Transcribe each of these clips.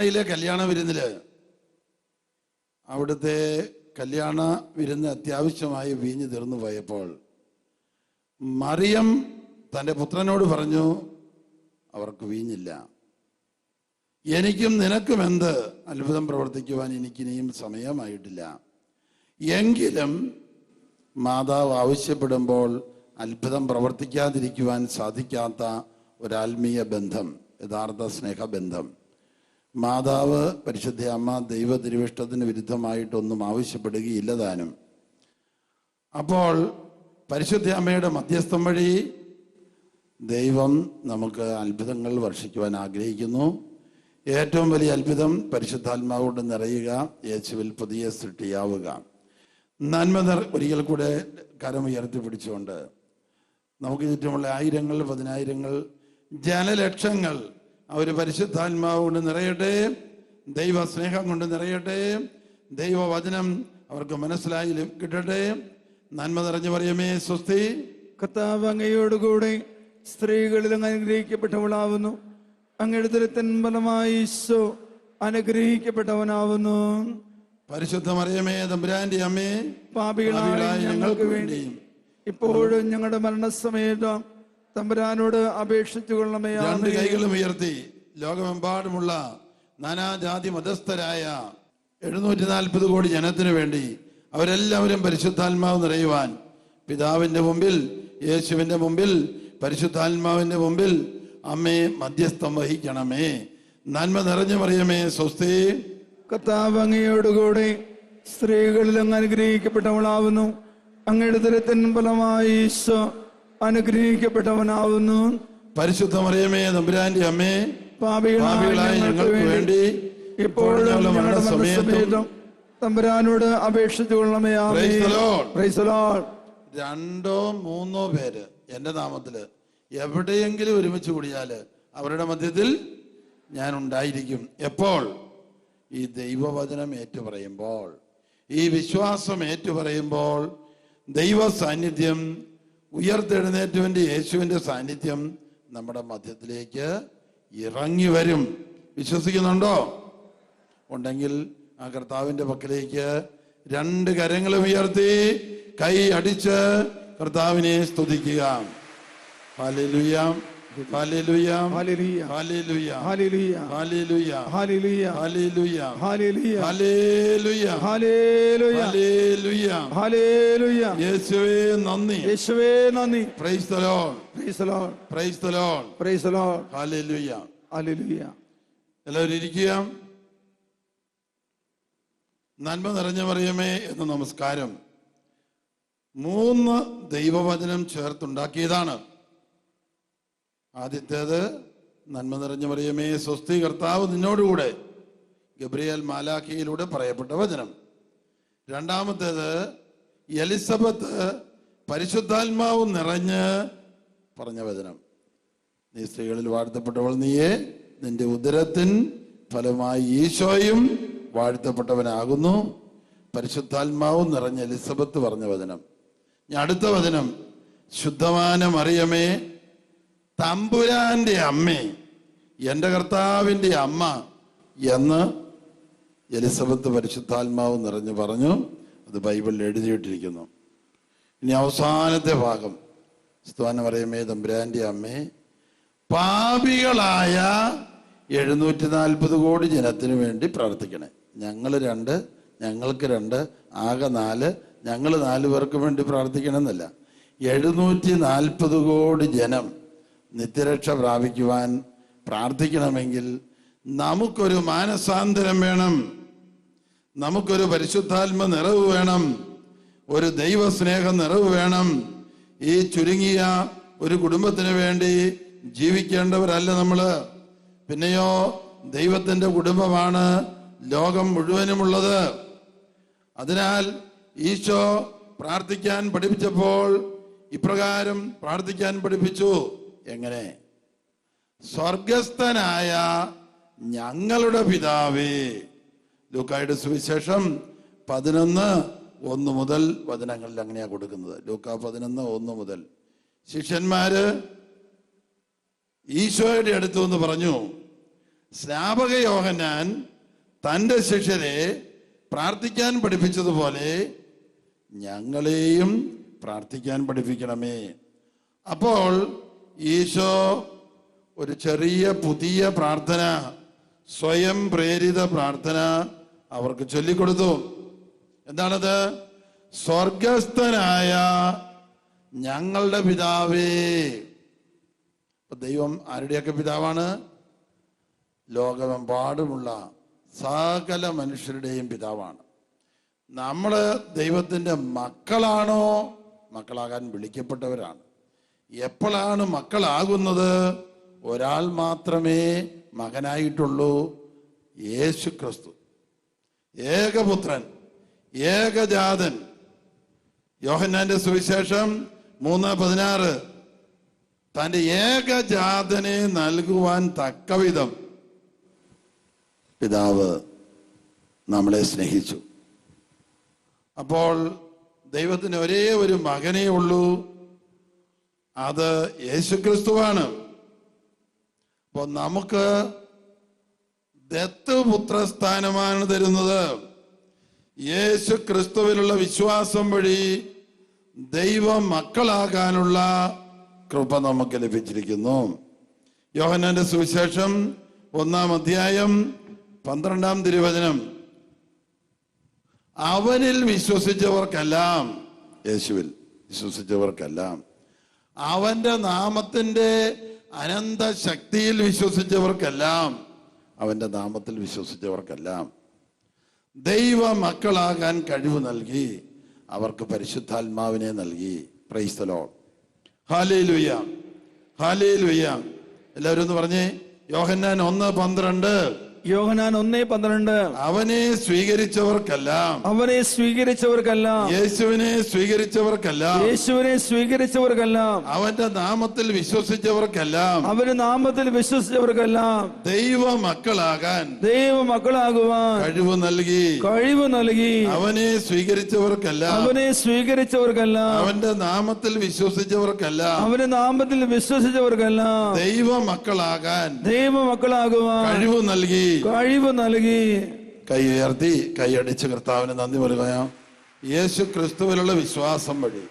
യിലെ കല്യാണ വിരുന്നിൽ അവിടുത്തെ കല്യാണ വിരുന്ന് അത്യാവശ്യമായി വീഞ്ഞു തീർന്നു പോയപ്പോൾ മറിയം തന്റെ പുത്രനോട് പറഞ്ഞു അവർക്ക് വീഞ്ഞില്ല. എനിക്കും നിനക്കും എന്ത് അത്ഭുതം പ്രവർത്തിക്കുവാൻ എനിക്കിനിയും സമയമായിട്ടില്ല. എങ്കിലും മാതാവ് ആവശ്യപ്പെടുമ്പോൾ അത്ഭുതം പ്രവർത്തിക്കാതിരിക്കുവാൻ സാധിക്കാത്ത ഒരാത്മീയ ബന്ധം യഥാർത്ഥ സ്നേഹബന്ധം. മാതാവ് പരിശുദ്ധ അമ്മ ദൈവ തിരുവിഷ്ടത്തിന് വിരുദ്ധമായിട്ടൊന്നും ആവശ്യപ്പെടുകയില്ല താനും. അപ്പോൾ പരിശുദ്ധ അമ്മയുടെ മധ്യസ്ഥം വഴി ദൈവം നമുക്ക് അത്ഭുതങ്ങൾ വർഷിക്കുവാൻ ആഗ്രഹിക്കുന്നു. ഏറ്റവും വലിയ അത്ഭുതം പരിശുദ്ധാത്മാവോട് നിറയുക യേശുവിൽ പുതിയ സൃഷ്ടിയാവുക. നന്മ നിർ ഒരിക്കൽ കൂടെ കരമുയർത്തി പിടിച്ചുകൊണ്ട് നമുക്ക് ചുറ്റുമുള്ള ആയിരങ്ങൾ പതിനായിരങ്ങൾ ജനലക്ഷങ്ങൾ അവർ പരിശുദ്ധാത്മാവ് കൊണ്ട് നിറയട്ടെ ദൈവ സ്നേഹം കൊണ്ട് നിറയട്ടെ ദൈവവചനം അവർക്ക് മനസ്സിലായി കിട്ടട്ടെ. നന്മ നിറഞ്ഞു പറയുമേ സ്വസ്തി. കർത്താവ് അങ്ങയോടുകൂടെ സ്ത്രീകളിൽ അങ്ങ് അനുഗ്രഹിക്കപ്പെട്ടവളാവുന്നു. അങ്ങയുടെ ദുരത്തൻ ഫലമായി ഈശോ അനുഗ്രഹിക്കപ്പെട്ടവനാവുന്നു. പരിശുദ്ധ മറിയമേ തമ്പുരാന്റെ അമ്മേ. പാപികളായ ഞങ്ങൾക്ക് വേണ്ടിയും ഇപ്പോഴും ഞങ്ങളുടെ മരണസമയത്തും തമ്പുരാനോട് അപേക്ഷിച്ചു കൊള്ളമേ രണ്ട് കൈകളും ഉയർത്തി. ലോകമെമ്പാടുമുള്ള നാനാജാതി മതസ്ഥരായ എഴുന്നൂറ്റി നാൽപ്പത് കോടി ജനത്തിനു വേണ്ടി അവരെല്ലാവരും പരിശുദ്ധാത്മാവ് നിറയുവാൻ പിതാവിന്റെ മുമ്പിൽ യേശുവിന്റെ മുമ്പിൽ പരിശുദ്ധാത്മാവിന്റെ മുമ്പിൽ അമ്മേ മധ്യസ്ഥം വഹിക്കണമേ. നന്മ നിറഞ്ഞു മറിയമേ സ്വസ്തി. കർത്താവ് അങ്ങയോടുകൂടെ സ്ത്രീകളിൽ അങ്ങ് അനുഗ്രഹിക്കപ്പെട്ടവളാവുന്നു. അങ്ങയുടെ ദുരത്തൻ ഫലമായി ഈശോ അനുഗ്രഹിക്കപ്പെട്ടവനാവുന്നു. പരിശുദ്ധ മറിയമേ തമ്പുരാന്റെ അമ്മേ പാപികളായ ഞങ്ങൾക്ക് വേണ്ടി ഇപ്പോഴും ഞങ്ങളുടെ തമ്പുരാനോട് അപേക്ഷിച്ചു രണ്ടോ മൂന്നോ പേര് എന്റെ നാമത്തിൽ എവിടെയെങ്കിലും ഒരുമിച്ച് കൂടിയാൽ അവരുടെ മധ്യത്തിൽ ഞാൻ ഉണ്ടായിരിക്കും. എപ്പോൾ? ഈ ദൈവവചനം ഏറ്റുപറയുമ്പോൾ ഈ വിശ്വാസം ഏറ്റുപറയുമ്പോൾ ദൈവ സാന്നിധ്യം ഉയർത്തെഴുന്നേറ്റവന്റെ യേശുവിന്റെ സാന്നിധ്യം നമ്മുടെ മധ്യത്തിലേക്ക് ഇറങ്ങി വരും. വിശ്വസിക്കുന്നുണ്ടോ? ഉണ്ടെങ്കിൽ ആ കർത്താവിന്റെ പക്കലേക്ക് രണ്ട് കരങ്ങൾ ഉയർത്തി കൈ അടിച്ച് കർത്താവിനെ സ്തുതിക്കുക. ഹല്ലേലൂയ. യേശുവേ നന്ദി യേശുവേ നന്ദി എല്ലാവരും ഇരിക്കുക നന്മ നിറഞ്ഞ എന്ന് എന്ന നമസ്കാരം മൂന്ന് ദൈവവചനം ചേർത്തുണ്ടാക്കിയതാണ് ആദ്യത്തേത് നന്മ നിറഞ്ഞ മറിയമേ സ്വസ്തി കർത്താവ് നിന്നോടുകൂടെ. ഗബ്രിയേൽ മാലാഖിയിലൂടെ പറയപ്പെട്ട വചനം. രണ്ടാമത്തേത് എലിസബത്ത് പരിശുദ്ധാത്മാവ് നിറഞ്ഞ് പറഞ്ഞ വചനം. നീ സ്ത്രീകളിൽ വാഴ്ത്തപ്പെട്ടവൾ നീയെ നിന്റെ ഉദരത്തിൻ ഫലമായി ഈശോയും വാഴ്ത്തപ്പെട്ടവനാകുന്നു. പരിശുദ്ധാത്മാവ് നിറഞ്ഞ എലിസബത്ത് പറഞ്ഞ വചനം. ഞാൻ അടുത്ത വചനം. ശുദ്ധമാനം മറിയമേ തമ്പുരാന്റെ അമ്മ എന്റെ കർത്താവിന്റെ അമ്മ എന്ന് എലിസബത്ത് പരിശുദ്ധാത്മാവ് നിറഞ്ഞു പറഞ്ഞു അത് ബൈബിളിൽ എഴുതിയിട്ടിരിക്കുന്നു. ഇനി അവസാനത്തെ ഭാഗം. സ്തുവാന പറയുമേ തമ്പുരാന്റെ അമ്മേ പാപികളായ എഴുന്നൂറ്റി നാൽപ്പത് കോടി ജനത്തിന് വേണ്ടി പ്രാർത്ഥിക്കണേ. ഞങ്ങൾ രണ്ട് ഞങ്ങൾക്ക് രണ്ട് ആകെ നാല് ഞങ്ങൾ നാല് പേർക്ക് വേണ്ടി പ്രാർത്ഥിക്കണമെന്നല്ല. എഴുന്നൂറ്റി നാൽപ്പത് കോടി ജനം നിത്യരക്ഷ പ്രാപിക്കുവാൻ പ്രാർത്ഥിക്കണമെങ്കിൽ നമുക്കൊരു മാനസാന്തരം വേണം. നമുക്കൊരു പരിശുദ്ധാത്മ നിറവ് വേണം. ഒരു ദൈവസ്നേഹ നിറവ് വേണം. ഈ ചുരുങ്ങിയ ഒരു കുടുംബത്തിന് വേണ്ടി ജീവിക്കേണ്ടവരല്ല നമ്മൾ പിന്നെയോ ദൈവത്തിന്റെ കുടുംബമാണ് ലോകം മുഴുവനുമുള്ളത്. അതിനാൽ ഈശോ പ്രാർത്ഥിക്കാൻ പഠിപ്പിച്ചപ്പോൾ ഇപ്രകാരം പ്രാർത്ഥിക്കാൻ പഠിപ്പിച്ചു. എങ്ങനെ? സ്വർഗസ്ഥനായ ഞങ്ങളുടെ പിതാവേ. ലൂക്കായുടെ സുവിശേഷം പതിനൊന്ന് ഒന്ന് മുതൽ വചനങ്ങളിൽ അങ്ങനെയാണ് കൊടുക്കുന്നത്. ലൂക്ക പതിനൊന്ന് ഒന്ന് മുതൽ. ശിഷ്യന്മാര് ഈശോയുടെ അടുത്തു എന്ന് പറഞ്ഞു സ്നാപക യോഹന്നാൻ തന്റെ ശിഷ്യരെ പ്രാർത്ഥിക്കാൻ പഠിപ്പിച്ചതുപോലെ ഞങ്ങളെയും പ്രാർത്ഥിക്കാൻ പഠിപ്പിക്കണമേ. അപ്പോൾ ഈശോ ഒരു ചെറിയ പുതിയ പ്രാർത്ഥന സ്വയം പ്രേരിത പ്രാർത്ഥന അവർക്ക് ചൊല്ലിക്കൊടുത്തു. എന്താണത്? സ്വർഗസ്ഥനായ ഞങ്ങളുടെ പിതാവേ. ദൈവം ആരുടെയൊക്കെ പിതാവാണ്? ലോകമെമ്പാടുമുള്ള സകല മനുഷ്യരുടെയും പിതാവാണ്. നമ്മൾ ദൈവത്തിന്റെ മക്കളാണോ? മക്കളാകാൻ വിളിക്കപ്പെട്ടവരാണ്. എപ്പോഴാണ് മക്കളാകുന്നത്? ഒരാൾ മാത്രമേ മകനായിട്ടുള്ളൂ. യേശു ക്രിസ്തു. ഏകപുത്രൻ ഏകജാതൻ. യോഹന്നാന്റെ സുവിശേഷം മൂന്ന് പതിനാറ്. തന്റെ ഏകജാതനെ നൽകുവാൻ തക്കവിധം പിതാവ് നമ്മളെ സ്നേഹിച്ചു. അപ്പോൾ ദൈവത്തിന് ഒരേ ഒരു മകനേ ഉള്ളൂ. അത് യേശുക്രിസ്തുവാണ്. അപ്പോൾ നമുക്ക് ദത്തുപുത്രസ്ഥാനമാണ് തരുന്നത്. യേശു ക്രിസ്തുവിലുള്ള വിശ്വാസം വഴി ദൈവ മക്കളാകാനുള്ള കൃപ നമുക്ക് ലഭിച്ചിരിക്കുന്നു. യോഹനന്റെ സുവിശേഷം ഒന്നാം അധ്യായം പന്ത്രണ്ടാം തിരുവചനം. അവനിൽ വിശ്വസിച്ചവർക്കെല്ലാം യേശുവിൽ വിശ്വസിച്ചവർക്കെല്ലാം അവന്റെ നാമത്തിന്റെ അനന്ത ശക്തിയിൽ വിശ്വസിച്ചവർക്കെല്ലാം അവന്റെ നാമത്തിൽ വിശ്വസിച്ചവർക്കെല്ലാം ദൈവ മക്കളാകാൻ കഴിവ് നൽകി അവർക്ക് പരിശുദ്ധാത്മാവിനെ നൽകി. പ്രൈസ്തലോ ഹാലേ ലുയ്യ ഹാലേ ലുയ്യ എല്ലാവരും ഒന്ന് പറഞ്ഞേ. യോഹന്നാൻ ഒന്ന് പന്ത്രണ്ട്. യോഹനാൻ ഒന്നേ പന്ത്രണ്ട്. അവനെ സ്വീകരിച്ചവർക്കെല്ലാം. അവനെ സ്വീകരിച്ചവർക്കെല്ലാം. യേശുവിനെ സ്വീകരിച്ചവർക്കെല്ലാം. യേശുവിനെ സ്വീകരിച്ചവർക്കെല്ലാം. അവന്റെ നാമത്തിൽ വിശ്വസിച്ചവർക്കെല്ലാം. അവന്റെ നാമത്തിൽ വിശ്വസിച്ചവർക്കെല്ലാം. ദൈവ മക്കളാകാൻ ദൈവ മക്കളാകുവാൻ കഴിവ് നൽകി. കഴിവ് നൽകി. അവനെ സ്വീകരിച്ചവർക്കെല്ലാം. അവനെ സ്വീകരിച്ചവർക്കെല്ലാം. അവന്റെ നാമത്തിൽ വിശ്വസിച്ചവർക്കെല്ലാം. അവന്റെ നാമത്തിൽ വിശ്വസിച്ചവർക്കെല്ലാം. ദൈവ മക്കളാകാൻ ദൈവ മക്കളാകുവാൻ കഴിവ് നൽകി. കഴിവ് നൽകി. കൈ ഉയർത്തി കൈയടിച്ച് കർത്താവിന് നന്ദി പറയാ യേശു ക്രിസ്തുവിലുള്ള വിശ്വാസം വഴി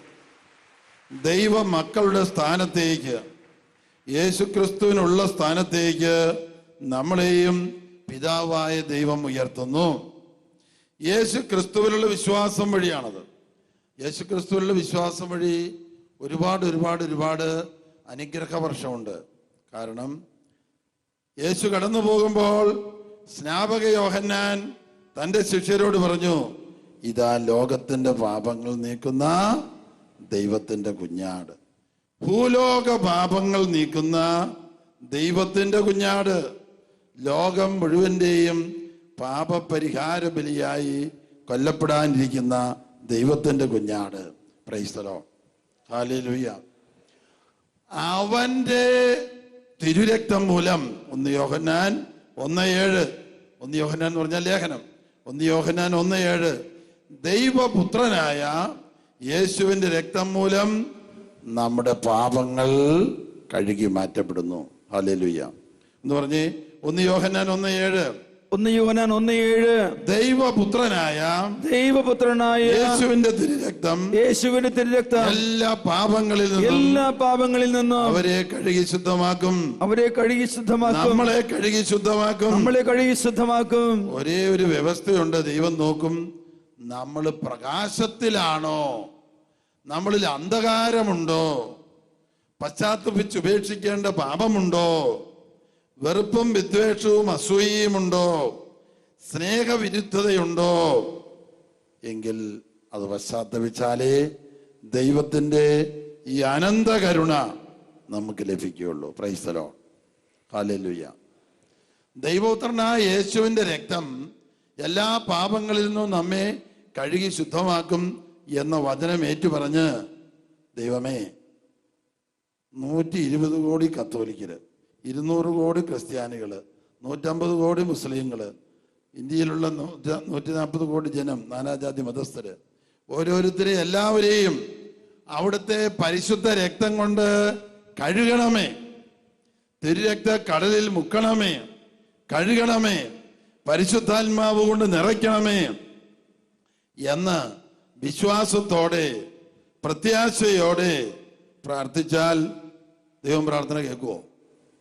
ദൈവ മക്കളുടെ സ്ഥാനത്തേക്ക് യേശു ക്രിസ്തുവിനുള്ള സ്ഥാനത്തേക്ക് നമ്മളെയും പിതാവായ ദൈവം ഉയർത്തുന്നു. യേശു ക്രിസ്തുവിലുള്ള വിശ്വാസം വഴിയാണത്. യേശു ക്രിസ്തുവിലുള്ള വിശ്വാസം വഴി ഒരുപാട് ഒരുപാട് ഒരുപാട് അനുഗ്രഹ വർഷമുണ്ട് കാരണം യേശു കടന്നു പോകുമ്പോൾ സ്നാപക യോഹന്നാൻ തന്റെ ശിഷ്യരോട് പറഞ്ഞു ഇതാ ലോകത്തിന്റെ പാപങ്ങൾ നീക്കുന്ന ദൈവത്തിന്റെ കുഞ്ഞാട്. ഭൂലോക പാപങ്ങൾ നീക്കുന്ന ദൈവത്തിന്റെ കുഞ്ഞാട്. ലോകം മുഴുവന്റെയും പാപപരിഹാര ബലിയായി കൊല്ലപ്പെടാനിരിക്കുന്ന ദൈവത്തിന്റെ കുഞ്ഞാട്. പ്രൈസ്തലോ ഹാലേലുയ്യ അവന്റെ തിരുരക്തം മൂലം ഒന്ന് യോഹന്നാൻ ഒന്ന് ഏഴ്. ഒന്ന് യോഹന്നാൻ എന്ന് പറഞ്ഞാൽ ലേഖനം. ഒന്ന് യോഹന്നാൻ ഒന്ന് ഏഴ്. ദൈവപുത്രനായ യേശുവിന്റെ രക്തം മൂലം നമ്മുടെ പാപങ്ങൾ കഴുകി മാറ്റപ്പെടുന്നു. ഹാലേലുയ്യ എന്ന് പറഞ്ഞ് ഒന്ന് യോഹന്നാൻ ഒന്ന് ഏഴ്. ഒന്ന് യോഹനാൻ ഒന്ന് ഏഴ്. ദൈവപുത്രനായ ദൈവപുത്രനായ യേശുവിന്റെ തിരുരക്തം യേശുവിന്റെ തിരുരക്തം എല്ലാ പാപങ്ങളിൽ നിന്നും എല്ലാ പാപങ്ങളിൽ നിന്നും അവരെ കഴുകി ശുദ്ധമാക്കും. അവരെ കഴുകി ശുദ്ധമാക്കും. നമ്മളെ കഴുകി ശുദ്ധമാക്കും. നമ്മളെ കഴുകി ശുദ്ധമാക്കും. ഒരേ ഒരു വ്യവസ്ഥയുണ്ട് ദൈവം നോക്കും. നമ്മൾ പ്രകാശത്തിലാണോ? നമ്മളിൽ അന്ധകാരമുണ്ടോ? പശ്ചാത്തപിച്ച് ഉപേക്ഷിക്കേണ്ട പാപമുണ്ടോ? വെറുപ്പും വിദ്വേഷവും അസൂയയുമുണ്ടോ? സ്നേഹവിരുദ്ധതയുണ്ടോ? എങ്കിൽ അത് പശ്ചാത്തപിച്ചാലേ ദൈവത്തിന്റെ ഈ അനന്ത കരുണ നമുക്ക് ലഭിക്കുകയുള്ളൂ. പ്രൈസ്തലോ ഹാലലുയ്യ ദൈവോത്രനായ യേശുവിന്റെ രക്തം എല്ലാ പാപങ്ങളിൽ നിന്നും നമ്മെ കഴുകി ശുദ്ധമാക്കും എന്ന വചനം ഏറ്റുപറഞ്ഞ് ദൈവമേ നൂറ്റി ഇരുപത് കോടി കത്തോലിക്കര് ഇരുന്നൂറ് കോടി ക്രിസ്ത്യാനികൾ നൂറ്റമ്പത് കോടി മുസ്ലിങ്ങൾ ഇന്ത്യയിലുള്ള നൂറ്റ- നാൽപ്പത് കോടി ജനം നാനാജാതി മതസ്ഥര്. ഓരോരുത്തരെ എല്ലാവരെയും അവിടുത്തെ പരിശുദ്ധ രക്തം കൊണ്ട് കഴുകണമേ. തിരുരക്ത കടലിൽ മുക്കണമേ. കഴുകണമേ. പരിശുദ്ധാത്മാവ് കൊണ്ട് നിറയ്ക്കണമേ. എന്ന് വിശ്വാസത്തോടെ പ്രത്യാശയോടെ പ്രാർത്ഥിച്ചാൽ ദൈവം പ്രാർത്ഥന കേൾക്കുമോ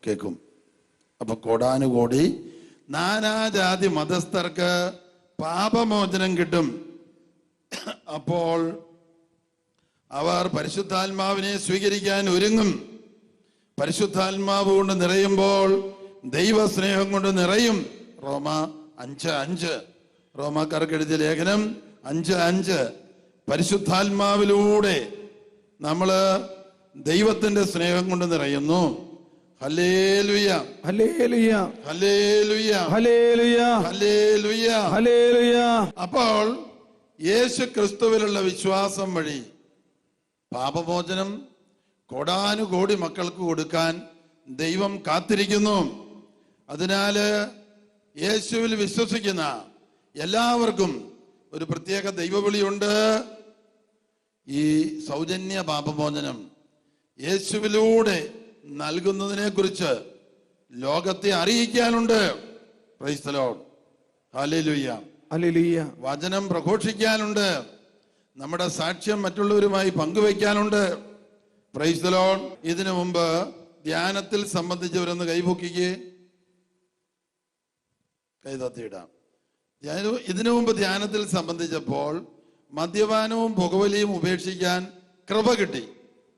കേൾക്കും. അപ്പൊ കോടാനുകോടി നാനാജാതി മതസ്ഥർക്ക് പാപമോചനം കിട്ടും. അപ്പോൾ അവർ പരിശുദ്ധാത്മാവിനെ സ്വീകരിക്കാൻ ഒരുങ്ങും. പരിശുദ്ധാത്മാവ് കൊണ്ട് നിറയുമ്പോൾ ദൈവസ്നേഹം കൊണ്ട് നിറയും. റോമ അഞ്ച് അഞ്ച്. റോമാക്കാർക്ക് എഴുതിയ ലേഖനം അഞ്ച് അഞ്ച്. പരിശുദ്ധാത്മാവിലൂടെ നമ്മൾ ദൈവത്തിന്റെ സ്നേഹം കൊണ്ട് നിറയുന്നു. അപ്പോൾ യേശു ക്രിസ്തുവിലുള്ള വിശ്വാസം വഴി പാപമോചനം കോടാനുകോടി മക്കൾക്ക് കൊടുക്കാൻ ദൈവം കാത്തിരിക്കുന്നു. അതിനാല് യേശുവിൽ വിശ്വസിക്കുന്ന എല്ലാവർക്കും ഒരു പ്രത്യേക ദൈവവിളിയുണ്ട്. ഈ സൗജന്യ പാപമോചനം യേശുവിലൂടെ നൽകുന്നതിനെ കുറിച്ച് ലോകത്തെ അറിയിക്കാനുണ്ട്. വചനം പ്രഘോഷിക്കാനുണ്ട്. നമ്മുടെ സാക്ഷ്യം മറ്റുള്ളവരുമായി പങ്കുവയ്ക്കാനുണ്ട്. പ്രൈസ്തലോൺ ഇതിനു മുമ്പ് ധ്യാനത്തിൽ സംബന്ധിച്ചവരൊന്ന് കൈപൊക്കിക്ക്. കൈതത്തിയിടാം ഇതിനു മുമ്പ് ധ്യാനത്തിൽ സംബന്ധിച്ചപ്പോൾ മദ്യപാനവും പുകവലിയും ഉപേക്ഷിക്കാൻ കൃപ കിട്ടി.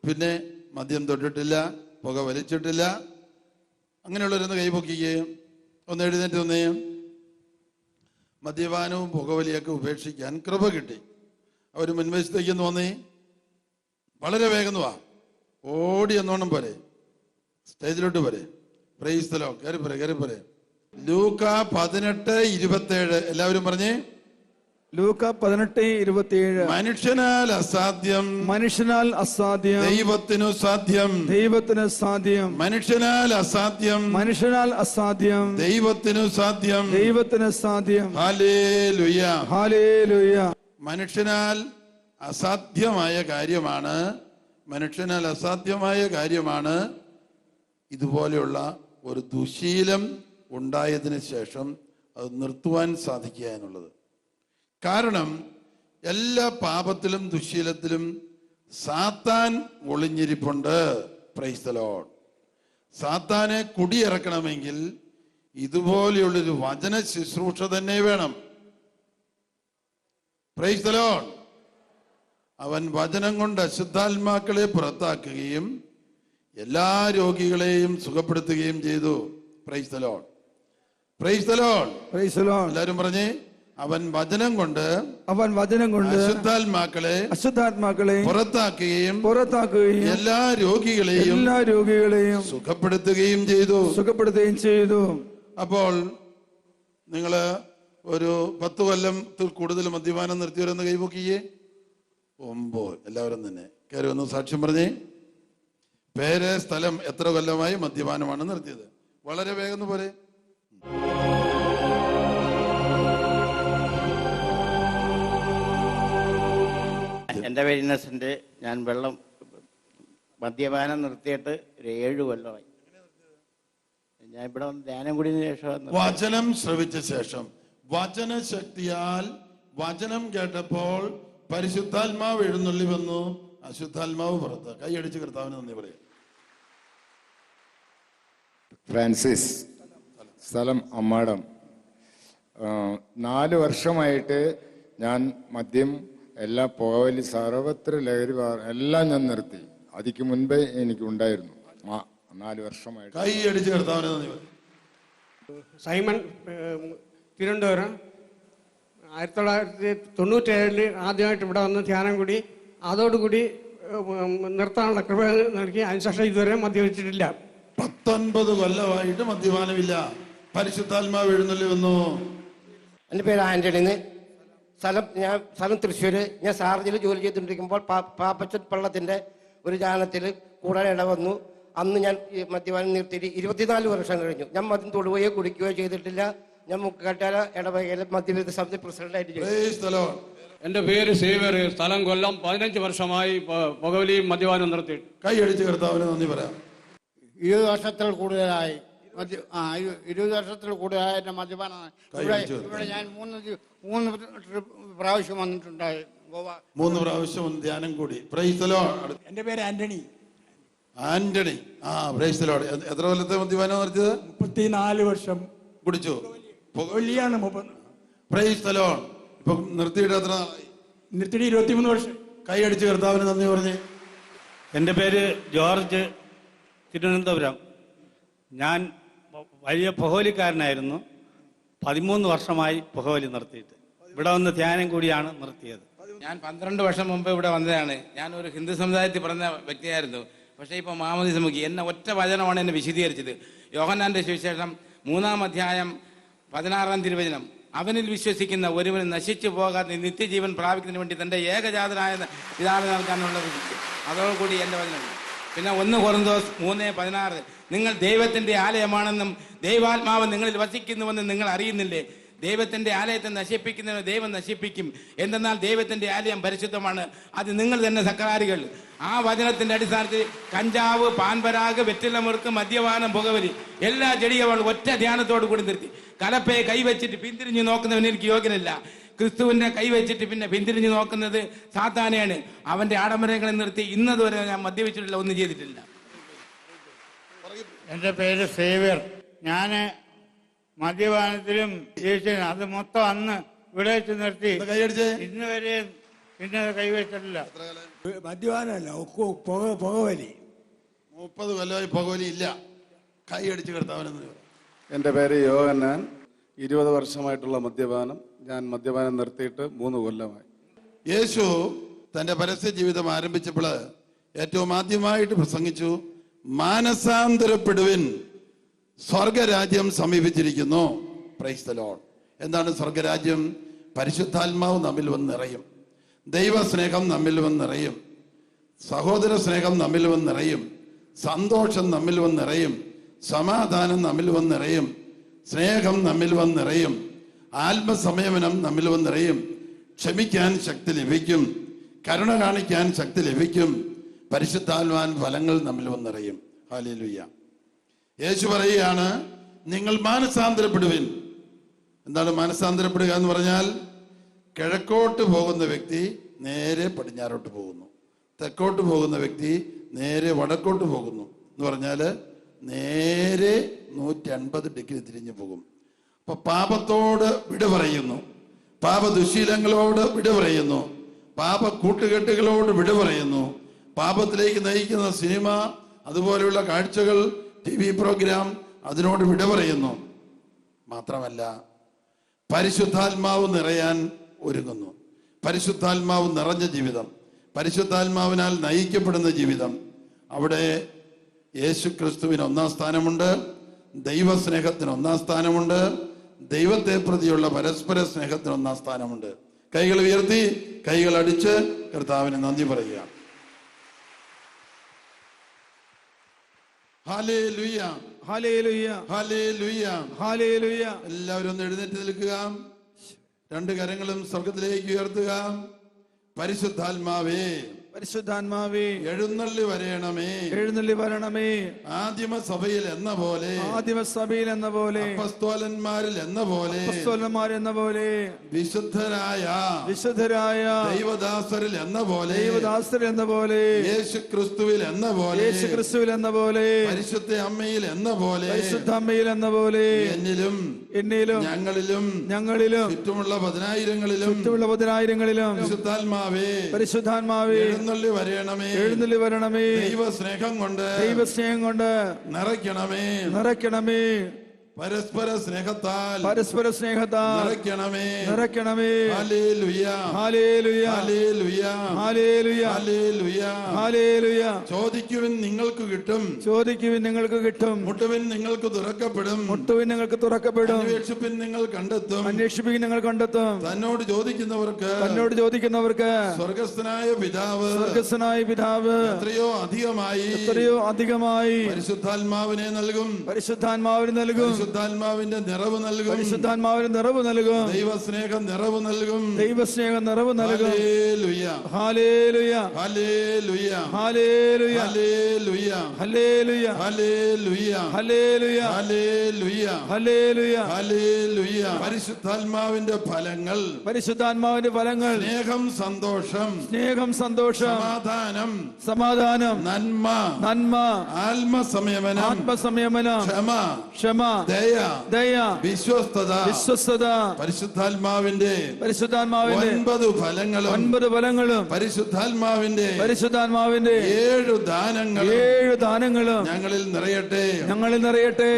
പിന്നെ മദ്യം തൊട്ടിട്ടില്ല. പുക വലിച്ചിട്ടില്ല. അങ്ങനെയുള്ളവരൊന്ന് കൈപൊക്കിക്ക്. ഒന്ന് എഴുന്നേറ്റ് ഒന്നേ മദ്യപാനവും പുകവലിയൊക്കെ ഉപേക്ഷിക്കാൻ കൃപ കിട്ടി. അവർ മുൻവശത്തേക്ക് തോന്നി വളരെ വേഗം വാ. ഓടി എന്നോണം പോരെ. സ്റ്റേജിലോട്ട് പോരെ. പ്രൈസ്തലോ കയറി പോരെ കയറി പോരെ. ലൂക്ക പതിനെട്ട് ഇരുപത്തേഴ്. എല്ലാവരും പറഞ്ഞേ? ലൂക്ക പതിനെട്ട് ഇരുപത്തിയേഴ്. മനുഷ്യനാൽ അസാധ്യം. മനുഷ്യനാൽ അസാധ്യം. ദൈവത്തിനു സാധ്യം. ദൈവത്തിന് സാധ്യം. മനുഷ്യനാൽ അസാധ്യം. മനുഷ്യനാൽ അസാധ്യം. ദൈവത്തിനു സാധ്യം. ദൈവത്തിന് സാധ്യം. മനുഷ്യനാൽ അസാധ്യമായ കാര്യമാണ്. മനുഷ്യനാൽ അസാധ്യമായ കാര്യമാണ്. ഇതുപോലെയുള്ള ഒരു ദുശീലം ഉണ്ടായതിനു ശേഷം അത് നിർത്തുവാൻ സാധിക്കുക എന്നുള്ളത്. കാരണം എല്ലാ പാപത്തിലും ദുശീലത്തിലും സാത്താൻ ഒളിഞ്ഞിരിപ്പുണ്ട്. പ്രൈസ്തലോൺ സാത്താനെ കുടിയിറക്കണമെങ്കിൽ ഇതുപോലെയുള്ളൊരു വചന ശുശ്രൂഷ തന്നെ വേണം. പ്രൈസ്തലോൺ അവൻ വചനം കൊണ്ട് അശുദ്ധാത്മാക്കളെ പുറത്താക്കുകയും എല്ലാ രോഗികളെയും സുഖപ്പെടുത്തുകയും ചെയ്തു. Praise the lord praise the lord praise the lord praise Praise the Lord. എല്ലാവരും പറഞ്ഞേ? അവൻ വചനം കൊണ്ട് അവൻ വചനം കൊണ്ട് അശുദ്ധാത്മാക്കളെ അശുദ്ധാത്മാക്കളെ പുറത്താക്കുകയും പുറത്താക്കുകയും എല്ലാ രോഗികളെയും എല്ലാ രോഗികളെയും സുഖപ്പെടുത്തുകയും ചെയ്തു. സുഖപ്പെടുത്തുകയും ചെയ്തു. അപ്പോൾ നിങ്ങൾ ഒരു പത്ത് കൊല്ലത്തിൽ കൂടുതൽ മദ്യപാനം നിർത്തിയവരെന്ന് കൈപൊക്കിയേ ഒമ്പോ എല്ലാവരും തന്നെ കയറി ഒന്ന് സാക്ഷ്യം പറഞ്ഞേ. പേര് സ്ഥലം എത്ര കൊല്ലമായി മദ്യപാനമാണ് നിർത്തിയത്? വളരെ വേഗം ഒന്ന് എന്റെ പേര് ഇന്നസെന്റ് ഞാൻ വെള്ളം മദ്യപാനം നിർത്തിയിട്ട് ഒരു ഏഴ് കൊല്ലമായി. ഞാൻ ഇവിടെ വന്ന് ധ്യാനം കൂടിയതിനു ശേഷം വചനം ശ്രവിച്ച ശേഷം വചന ശക്തിയാൽ വചനം കേട്ടപ്പോൾ പരിശുദ്ധാത്മാവ് എഴുന്നള്ളി വന്നു. അശുദ്ധാത്മാവ് പുറത്ത്. കൈയടിച്ച് കർത്താവിന് നന്ദി പറയാം. ഫ്രാൻസിസ് സ്ഥലം അമ്മാടം. നാല് വർഷമായിട്ട് ഞാൻ മദ്യം എല്ലാ പുകവലി സർവത്ര ലഹരി എല്ലാം ഞാൻ നിർത്തി. അതിക്ക് മുൻപേ എനിക്ക് ഉണ്ടായിരുന്നു. ആ നാല് വർഷമായിട്ട്. സൈമൺ തിരുവനന്തപുരം. ആയിരത്തി തൊള്ളായിരത്തി തൊണ്ണൂറ്റേഴിൽ ആദ്യമായിട്ട് ഇവിടെ വന്ന് ധ്യാനം കൂടി. അതോടുകൂടി നിർത്താനുള്ള കൃപ നൽകി. അതിനുശേഷം ഇതുവരെ മദ്യപിച്ചിട്ടില്ല. പത്തൊൻപത് കൊല്ലമായിട്ട് മദ്യപാനമില്ല. പരിശുദ്ധാത്മാവ് എഴുന്നള്ളി വന്നു. എന്റെ പേര് ആന്റണിന്ന് സ്ഥലം ഞാൻ സ്ഥലം തൃശ്ശൂർ ഞാൻ സാർജിൽ ജോലി ചെയ്തുകൊണ്ടിരിക്കുമ്പോൾ പാ- പാപ്പച്ചൻ പള്ളത്തിന്റെ ഒരു ജാനത്തിൽ കൂടാൻ ഇടവന്നു. അന്ന് ഞാൻ ഈ മദ്യപാനം നിർത്തി. ഇരുപത്തിനാല് വർഷം കഴിഞ്ഞു. ഞാൻ മദ്യം തൊടുകയോ കുടിക്കുകയോ ചെയ്തിട്ടില്ല. ഞാൻ മുക്കാട്ടാല ഇടവകയിലെ മദ്യവിരുദ്ധ സമിതി പ്രസിഡന്റായിട്ട് ചെയ്തു എന്റെ പേര് സേവർ സ്ഥലം കൊല്ലം. പതിനഞ്ച് വർഷമായി പുകവലിയും മദ്യപാനം നിർത്തിയിട്ട്. കൈയടിച്ച് കർത്താവിന് നന്ദി പറയാം. ഇരുപത് വർഷത്തിൽ കൂടുതലായി മദ്യ ആ ഇരു- ഇരുപത് വർഷത്തിൽ കൂടുതലായ എന്റെ മദ്യപാനാണ് ഇവിടെ ഇവിടെ ഞാൻ മൂന്ന് ദി- മൂന്ന് ട്രിപ്പ് പ്രാവശ്യം വന്നിട്ടുണ്ടായി ഗോവ. മൂന്ന് പ്രാവശ്യം ഒന്ന് ധ്യാനം കൂടി. പ്രൈസ്തലോ എന്റെ പേര് ആന്റണി. ആന്റണി. ആ പ്രൈസ്തലോ എത്ര കൊല്ലത്തെ മദ്യപാനം നിർത്തിയത് മുപ്പത്തിനാല് വർഷം. കുടിച്ചു. പുകവലിയാണ് മുപ്പത് പ്രൈസ്തലോ ഇപ്പൊ നിർത്തിയിട്ട് എത്ര നാളായി? നിർത്തിയിട്ട് ഇരുപത്തിമൂന്ന് വർഷം. കൈ അടിച്ച് കർത്താവിന് നന്ദി പറഞ്ഞ്. എന്റെ പേര് ജോർജ് തിരുവനന്തപുരം. ഞാൻ വലിയ പുകവലിക്കാരനായിരുന്നു. പതിമൂന്ന് വർഷമായി പുകവലി നിർത്തിയിട്ട്. ഇവിടെ വന്ന് ധ്യാനം കൂടിയാണ് നിർത്തിയത്. ഞാൻ പന്ത്രണ്ട് വർഷം മുമ്പ് ഇവിടെ വന്നതാണ്. ഞാൻ ഒരു ഹിന്ദു സമുദായത്തിൽ പറഞ്ഞ വ്യക്തിയായിരുന്നു. പക്ഷേ ഇപ്പോൾ മാമതി സമുഖി എന്നെ ഒറ്റ വചനമാണ് എന്നെ വിശദീകരിച്ചത്. യോഹന്നാന്റെ സുവിശേഷം മൂന്നാം അധ്യായം പതിനാറാം തിരുവചനം. അവനിൽ വിശ്വസിക്കുന്ന ഒരുവന് നശിച്ചു പോകാതെ നിത്യജീവൻ പ്രാപിക്കുന്നതിന് വേണ്ടി തന്റെ ഏകജാതനായ പിതാവിനെ നൽകാനുള്ള അതോടുകൂടി എന്റെ വചനം. പിന്നെ ഒന്ന് കൊറന്തോസ് മൂന്ന് പതിനാറ്. നിങ്ങൾ ദൈവത്തിന്റെ ആലയമാണെന്നും ദൈവാത്മാവ് നിങ്ങളിൽ വസിക്കുന്നുവെന്നും നിങ്ങൾ അറിയുന്നില്ലേ? ദൈവത്തിന്റെ ആലയത്തെ നശിപ്പിക്കുന്നതിന് ദൈവം നശിപ്പിക്കും. എന്തെന്നാൽ ദൈവത്തിന്റെ ആലയം പരിശുദ്ധമാണ്. അത് നിങ്ങൾ തന്നെ സക്രാരികൾ ആ വചനത്തിന്റെ അടിസ്ഥാനത്തിൽ കഞ്ചാവ് പാൻപരാഗ് വെറ്റിലമുറുക്ക് മദ്യപാനം പുകവലി എല്ലാ ചെടികളും ഒറ്റ ധ്യാനത്തോടു കൂടി നിർത്തി. കലപ്പയെ കൈവച്ചിട്ട് പിന്തിരിഞ്ഞു നോക്കുന്നവൻ എനിക്ക് യോഗ്യനല്ല. ക്രിസ്തുവിനെ കൈവച്ചിട്ട് പിന്നെ പിന്തിരിഞ്ഞു നോക്കുന്നത് സാത്താനെയാണ്. അവന്റെ ആഡംബരങ്ങളെ നിർത്തി ഇന്നതുവരെ ഞാൻ മദ്യപിച്ചിട്ടില്ല ഒന്നും ചെയ്തിട്ടില്ല. എന്റെ പേര് സേവ്യർ. ഞാൻ മദ്യപാനത്തിലും യേശുവിനും അത് മൊത്തം അന്ന് ഇവിടെ വെച്ച് നിർത്തി. ഇന്ന് വരെ പിന്നെ കൈവച്ചിട്ടില്ല. മദ്യപാനമല്ല പുക പുകവലി. മുപ്പത് കൊല്ലമായി പുകവലി ഇല്ല. കൈ അടിച്ചു കർത്താവിന് എന്റെ എന്റെ പേര് യോഗന്നാൻ ഇരുപത് വർഷമായിട്ടുള്ള മദ്യപാനം. ഞാൻ മദ്യപാനം നിർത്തിയിട്ട് മൂന്ന് കൊല്ലമായി. യേശു തന്റെ പരസ്യ ജീവിതം ആരംഭിച്ചപ്പോൾ ഏറ്റവും ആദ്യമായിട്ട് പ്രസംഗിച്ചു മാനസാന്തരപ്പെടുവിൻ. സ്വർഗരാജ്യം സമീപിച്ചിരിക്കുന്നു. പ്രൈസ്തലോൺ എന്താണ് സ്വർഗരാജ്യം? പരിശുദ്ധാത്മാവ് നമ്മിൽ വന്ന് നിറയും ദൈവസ്നേഹം നമ്മിൽ വന്ന് നിറയും സഹോദര സ്നേഹം നമ്മിൽ വന്ന് നിറയും സന്തോഷം നമ്മിൽ വന്ന് നിറയും സമാധാനം നമ്മിൽ വന്ന് നിറയും സ്നേഹം നമ്മിൽ വന്ന് നിറയും ആത്മസംയമനം നമ്മിൽ വന്നിറയും. ക്ഷമിക്കാൻ ശക്തി ലഭിക്കും. കരുണ കാണിക്കാൻ ശക്തി ലഭിക്കും. പരിശുദ്ധാത്മാൻ ഫലങ്ങൾ നമ്മിൽ വന്നിറയും. ഹാലേലുയ്യ യേശു പറയുകയാണ് നിങ്ങൾ മാനസാന്തരപ്പെടുവിൻ. എന്താണ് മാനസാന്തരപ്പെടുക എന്ന് പറഞ്ഞാൽ കിഴക്കോട്ട് പോകുന്ന വ്യക്തി നേരെ പടിഞ്ഞാറോട്ട് പോകുന്നു. തെക്കോട്ട് പോകുന്ന വ്യക്തി നേരെ വടക്കോട്ട് പോകുന്നു. എന്ന് പറഞ്ഞാൽ നേരെ നൂറ്റി അൻപത് ഡിഗ്രി തിരിഞ്ഞു പോകും. അപ്പൊ പാപത്തോട് വിട പറയുന്നു. പാപ ദുശീലങ്ങളോട് വിട പറയുന്നു. പാപ കൂട്ടുകെട്ടുകളോട് വിട പറയുന്നു. പാപത്തിലേക്ക് നയിക്കുന്ന സിനിമ അതുപോലെയുള്ള കാഴ്ചകൾ ടി വി പ്രോഗ്രാം അതിനോട് വിട പറയുന്നു. മാത്രമല്ല പരിശുദ്ധാത്മാവ് നിറയാൻ ഒരുങ്ങുന്നു. പരിശുദ്ധാത്മാവ് നിറഞ്ഞ ജീവിതം. പരിശുദ്ധാത്മാവിനാൽ നയിക്കപ്പെടുന്ന ജീവിതം. അവിടെ യേശു ക്രിസ്തുവിന് ഒന്നാം സ്ഥാനമുണ്ട്. ദൈവസ്നേഹത്തിന് ഒന്നാം സ്ഥാനമുണ്ട്. ദൈവത്തെ പ്രതിയുള്ള പരസ്പര സ്നേഹത്തിന് ഒന്നാം സ്ഥാനമുണ്ട്. കൈകൾ ഉയർത്തി കൈകൾ അടിച്ച് കർത്താവിന് നന്ദി പറയുക. എല്ലാവരും ഒന്ന് എഴുന്നേറ്റ് നിൽക്കുക. രണ്ട് കരങ്ങളും സ്വർഗത്തിലേക്ക് ഉയർത്തുക. പരിശുദ്ധാത്മാവേ. പരിശുദ്ധാത്മാവേ എഴുന്നള്ളി വരയണമേ എഴുന്നള്ളി വരണമേ ആദിമ സഭയിൽ എന്ന പോലെ ആദിമ സഭയിൽ എന്ന പോലെ അപ്പസ്തോലന്മാരിൽ എന്ന പോലെ അപ്പസ്തോലന്മാർ എന്ന പോലെ വിശുദ്ധരായ വിശുദ്ധരായ ദൈവദാസരിൽ എന്ന പോലെ ദൈവദാസരിൽ എന്ന പോലെ യേശു ക്രിസ്തുവിൽ എന്ന പോലെ യേശു ക്രിസ്തുവിൽ എന്ന പോലെ പരിശുദ്ധ അമ്മയിൽ എന്ന പോലെ പരിശുദ്ധ അമ്മയിൽ എന്ന പോലെ എന്നിലും എന്നിലും ഞങ്ങളിലും ഞങ്ങളിലും ചുറ്റുമുള്ള പതിനായിരങ്ങളിലും ചുറ്റുമുള്ള പതിനായിരങ്ങളിലും പരിശുദ്ധാത്മാവേ പരിശുദ്ധാത്മാവേ എഴുന്നള്ളി വരണമേ എഴുന്നള്ളി വരണമേ. ദൈവ സ്നേഹം കൊണ്ട് ദൈവ സ്നേഹം കൊണ്ട് നിറയ്ക്കണമേ. നിറയ്ക്കണമേ. പരസ്പര സ്നേഹത്താൽ പരസ്പര സ്നേഹത്താൽ നിറയ്ക്കണമേ. നിറയ്ക്കണമേ. Hallelujah hallelujah hallelujah hallelujah hallelujah hallelujah ചോദിക്കുവിൻ നിങ്ങൾക്ക് കിട്ടും. ചോദിക്കുവിൻ നിങ്ങൾക്ക് കിട്ടും. മുട്ടുവിൻ നിങ്ങൾക്ക് തുറക്കപ്പെടും. മുട്ടുവിൻ നിങ്ങൾക്ക് തുറക്കപ്പെടും. അന്വേഷിപ്പിൻ നിങ്ങൾ കണ്ടെത്തും. അന്വേഷിപ്പിക്കും നിങ്ങൾ കണ്ടെത്തും. തന്നോട് ചോദിക്കുന്നവർക്ക് തന്നോട് ചോദിക്കുന്നവർക്ക് സ്വർഗസ്ഥനായ പിതാവ് സ്വർഗസ്ഥനായ പിതാവ് എത്രയോ അധികമായി എത്രയോ അധികമായി പരിശുദ്ധാത്മാവിനെ നൽകും. പരിശുദ്ധാത്മാവിന് നൽകും. പരിശുദ്ധാത്മാവിന്റെ നിറവ് നൽകും പരിശുദ്ധാത്മാവിന്റെ നിറവ് നൽകും ദൈവസ്നേഹം നിറവ് നൽകും ദൈവസ്നേഹം നിറവ് നൽകും പരിശുദ്ധാത്മാവിന്റെ ഫലങ്ങൾ പരിശുദ്ധാത്മാവിന്റെ ഫലങ്ങൾ സ്നേഹം സന്തോഷം സ്നേഹം സന്തോഷം സമാധാനം സമാധാനം നന്മ നന്മ ആത്മസംയമനം ആത്മസംയമനം ക്ഷമ ക്ഷമ ദയ ദയ വിശ്വസ്തത വിശ്വസ്തത പരിശുദ്ധാത്മാവിന്റെ പരിശുദ്ധാത്മാവിന്റെ ഒൻപത് ഫലങ്ങളും ഒൻപത് ഫലങ്ങളും പരിശുദ്ധാത്മാവിന്റെ പരിശുദ്ധാത്മാവിന്റെ ഏഴു ദാനങ്ങളും ഏഴ് ദാനങ്ങളും ഞങ്ങളിൽ നിറയട്ടെ. ഞങ്ങളിൽ നിറയട്ടെ.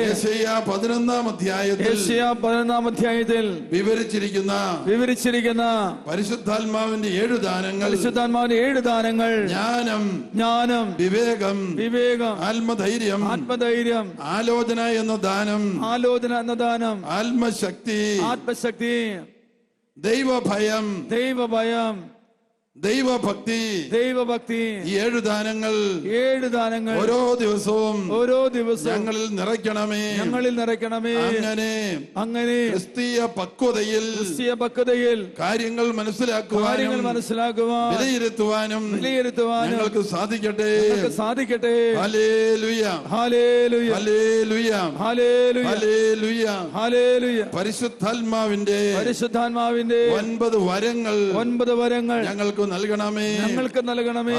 പതിനൊന്നാം അധ്യായത്തിൽ പതിനൊന്നാം അധ്യായത്തിൽ വിവരിച്ചിരിക്കുന്ന വിവരിച്ചിരിക്കുന്ന പരിശുദ്ധാത്മാവിന്റെ ഏഴ് ദാനങ്ങൾ പരിശുദ്ധാത്മാവിന്റെ ഏഴ് ദാനങ്ങൾ ജ്ഞാനം ജ്ഞാനം വിവേകം വിവേകം ആത്മധൈര്യം ആത്മധൈര്യം ആലോചന എന്ന ദാനം ആലോചന എന്നദാനം. ആത്മശക്തി. ആത്മശക്തി. ദൈവഭയം. ദൈവഭയം. ദൈവഭക്തി. ദൈവഭക്തി. ഈ ഏഴു ദാനങ്ങൾ ഏഴ് ദാനങ്ങൾ ഓരോ ദിവസവും ഓരോ ദിവസവും ഞങ്ങളിൽ നിറയ്ക്കണമേ. ഞങ്ങളിൽ നിറയ്ക്കണമേ. അങ്ങനെ അങ്ങനെ ക്രിസ്തീയ പക്വതയിൽ ക്രിസ്തീയ പക്വതയിൽ കാര്യങ്ങൾ കാര്യങ്ങൾ മനസ്സിലാക്കുവാനും മനസ്സിലാക്കുവാൻ വിലയിരുത്തുവാനും വിലയിരുത്തുവാനും ഞങ്ങൾക്ക് സാധിക്കട്ടെ. സാധിക്കട്ടെ. ഹല്ലേലൂയ. ഹല്ലേലൂയ. ഹല്ലേലൂയ. പരിശുദ്ധാത്മാവിന്റെ പരിശുദ്ധാത്മാവിന്റെ ഒൻപത് വരങ്ങൾ ഒൻപത് വരങ്ങൾ ഞങ്ങൾക്ക് നൽകണമേ. ഞങ്ങൾക്ക് നൽകണമേ.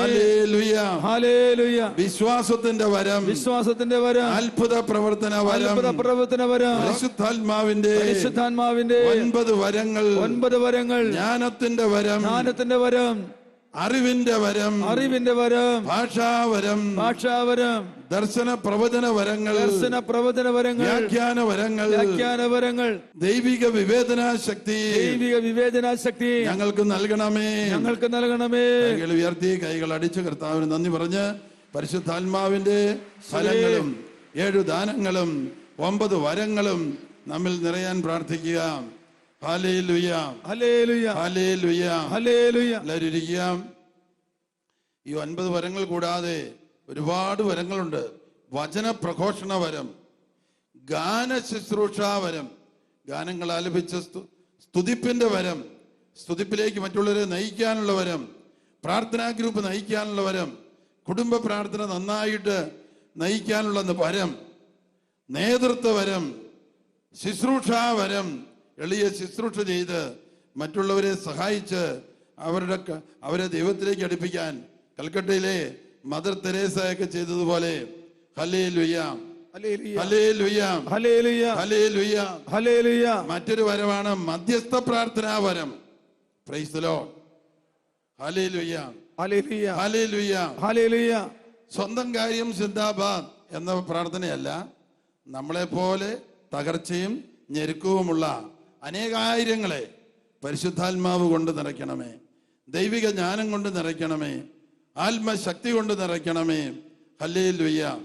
വിശ്വാസത്തിന്റെ വരം. വിശ്വാസത്തിന്റെ വരം. അത്ഭുത പ്രവർത്തന വരം. അത്ഭുത പ്രവർത്തന വരം. പരിശുദ്ധാത്മാവിന്റെ പരിശുദ്ധാത്മാവിന്റെ ഒൻപത് വരങ്ങൾ. ഒൻപത് വരങ്ങൾ. ജ്ഞാനത്തിന്റെ വരം. ജ്ഞാനത്തിന്റെ വരം. അറിവിന്റെ വരം അറിവിന്റെ വരം ഭാഷാവരം ഭാഷാവരം ദർശന പ്രവചന വരങ്ങൾ ദർശന പ്രവചന വരങ്ങൾ വ്യാഖ്യാന വരങ്ങൾ വ്യാഖ്യാന വരങ്ങൾ ദൈവിക വിവേചന ശക്തി ദൈവിക വിവേചന ശക്തി ഞങ്ങൾക്ക് നൽകണമേ. ഞങ്ങൾക്ക് നൽകണമേ. കൈകൾ ഉയർത്തി കൈകൾ അടിച്ച് കർത്താവിന് നന്ദി പറഞ്ഞ് പരിശുദ്ധാത്മാവിന്റെ ഫലങ്ങളും ഏഴു ദാനങ്ങളും ഒമ്പത് വരങ്ങളും നമ്മിൽ നിറയാൻ പ്രാർത്ഥിക്കുക. ഈ ഒൻപത് വരങ്ങൾ കൂടാതെ ഒരുപാട് വരങ്ങളുണ്ട്. വചന പ്രഘോഷണ വരം ഗാന ശുശ്രൂഷാ വരം ഗാനങ്ങൾ ആലപിച്ച സ്തു- സ്തുതിപ്പിന്റെ വരം സ്തുതിപ്പിലേക്ക് മറ്റുള്ളവരെ നയിക്കാനുള്ള വരം പ്രാർത്ഥനാ ഗ്രൂപ്പ് നയിക്കാനുള്ള വരം കുടുംബ പ്രാർത്ഥന നന്നായിട്ട് നയിക്കാനുള്ള വരം നേതൃത്വ വരം ശുശ്രൂഷാ വരം എളിയ ശുശ്രൂഷ ചെയ്ത് മറ്റുള്ളവരെ സഹായിച്ച് അവരുടെ അവരെ ദൈവത്തിലേക്ക് അടുപ്പിക്കാൻ കൽക്കട്ടയിലെ മദർ തെരേസയൊക്കെ ചെയ്തതുപോലെ. ഹലേ ലുയ്യാം മറ്റൊരു വരമാണ് മധ്യസ്ഥ പ്രാർത്ഥനാ വരം. സ്വന്തം കാര്യം സിദ്ധാബാദ് എന്ന പ്രാർത്ഥനയല്ല. നമ്മളെ പോലെ തകർച്ചയും ഞെരുക്കവുമുള്ള അനേകായിരങ്ങളെ പരിശുദ്ധാത്മാവ് കൊണ്ട് നിറയ്ക്കണമേ. ദൈവിക ജ്ഞാനം കൊണ്ട് നിറയ്ക്കണമേ. ആത്മശക്തി കൊണ്ട് നിറയ്ക്കണമേ. ഹല്ലേ ലുയ്യ